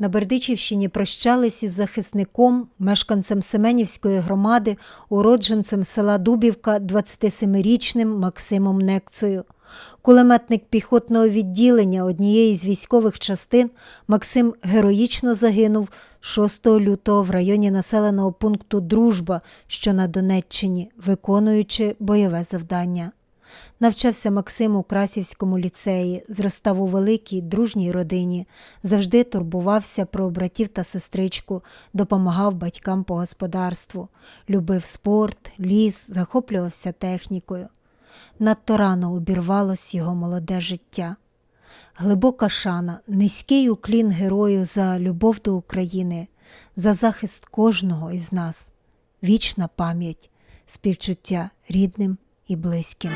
На Бердичівщині прощались із захисником, мешканцем Семенівської громади, уродженцем села Дубівка 27-річним Максимом Некцею. Кулеметник піхотного відділення однієї з військових частин Максим героїчно загинув 6 лютого в районі населеного пункту Дружба, що на Донеччині, виконуючи бойове завдання. Навчався Максим у Красівському ліцеї, зростав у великій дружній родині, завжди турбувався про братів та сестричку, допомагав батькам по господарству, любив спорт, ліс, захоплювався технікою. Надто рано обірвалось його молоде життя. Глибока шана, низький уклін герою за любов до України, за захист кожного із нас, вічна пам'ять, співчуття рідним і близьким.